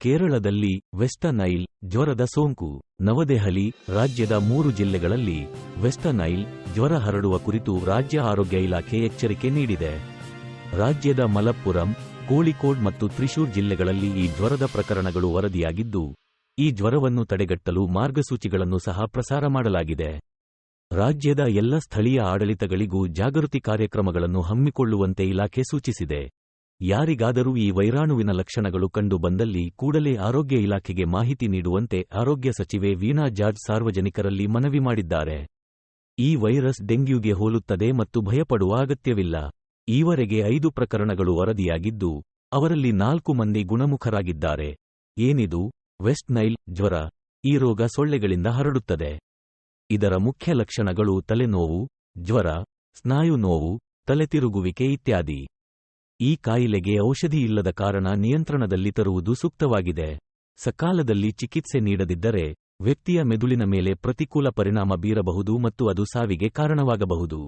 ಕೇರಳದಲ್ಲಿ ವೆಸ್ಟರ್ನೈಲ್ ಜ್ವರದ ಸೋಂಕು. ನವದೆಹಲಿ ರಾಜ್ಯದ ಮೂರು ಜಿಲ್ಲೆಗಳಲ್ಲಿ ವೆಸ್ಟರ್ನೈಲ್ ಜ್ವರ ಹರಡುವ ಕುರಿತು ರಾಜ್ಯ ಆರೋಗ್ಯ ಇಲಾಖೆ ಎಚ್ಚರಿಕೆ ನೀಡಿದೆ. ರಾಜ್ಯದ ಮಲಪ್ಪುರಂ, ಕೋಳಿಕೋಡ್ ಮತ್ತು ತ್ರಿಶೂರ್ ಜಿಲ್ಲೆಗಳಲ್ಲಿ ಈ ಜ್ವರದ ಪ್ರಕರಣಗಳು ವರದಿಯಾಗಿದ್ದು, ಈ ಜ್ವರವನ್ನು ತಡೆಗಟ್ಟಲು ಮಾರ್ಗಸೂಚಿಗಳನ್ನು ಸಹ ಪ್ರಸಾರ ಮಾಡಲಾಗಿದೆ. ರಾಜ್ಯದ ಎಲ್ಲ ಸ್ಥಳೀಯ ಆಡಳಿತಗಳಿಗೂ ಜಾಗೃತಿ ಕಾರ್ಯಕ್ರಮಗಳನ್ನು ಹಮ್ಮಿಕೊಳ್ಳುವಂತೆ ಇಲಾಖೆ ಸೂಚಿಸಿದೆ. ಯಾರಿಗಾದರೂ ಈ ವೈರಾಣುವಿನ ಲಕ್ಷಣಗಳು ಕಂಡು ಬಂದಲ್ಲಿ ಕೂಡಲೇ ಆರೋಗ್ಯ ಇಲಾಖೆಗೆ ಮಾಹಿತಿ ನೀಡುವಂತೆ ಆರೋಗ್ಯ ಸಚಿವೆ ವೀಣಾ ಜಾರ್ಜ್ ಸಾರ್ವಜನಿಕರಲ್ಲಿ ಮನವಿ ಮಾಡಿದ್ದಾರೆ. ಈ ವೈರಸ್ ಡೆಂಗ್ಯೂಗೆ ಹೋಲುತ್ತದೆ ಮತ್ತು ಭಯಪಡುವ ಅಗತ್ಯವಿಲ್ಲ. ಈವರೆಗೆ ಐದು ಪ್ರಕರಣಗಳು ವರದಿಯಾಗಿದ್ದು, ಅವರಲ್ಲಿ ನಾಲ್ಕು ಮಂದಿ ಗುಣಮುಖರಾಗಿದ್ದಾರೆ. ಏನಿದು? ವೆಸ್ಟ್ ನೈಲ್ ಜ್ವರ, ಈ ರೋಗ ಸೊಳ್ಳೆಗಳಿಂದ ಹರಡುತ್ತದೆ. ಇದರ ಮುಖ್ಯ ಲಕ್ಷಣಗಳು ತಲೆನೋವು, ಜ್ವರ, ಸ್ನಾಯು ನೋವು, ತಲೆತಿರುಗುವಿಕೆ ಇತ್ಯಾದಿ. ಈ ಕಾಯಿಲೆಗೆ ಔಷಧಿ ಇಲ್ಲದ ಕಾರಣ ನಿಯಂತ್ರಣದಲ್ಲಿ ತರುವುದು ಸೂಕ್ತವಾಗಿದೆ. ಸಕಾಲದಲ್ಲಿ ಚಿಕಿತ್ಸೆ ನೀಡದಿದ್ದರೆ ವ್ಯಕ್ತಿಯ ಮೆದುಳಿನ ಮೇಲೆ ಪ್ರತಿಕೂಲ ಪರಿಣಾಮ ಬೀರಬಹುದು ಮತ್ತು ಅದು ಸಾವಿಗೆ ಕಾರಣವಾಗಬಹುದು.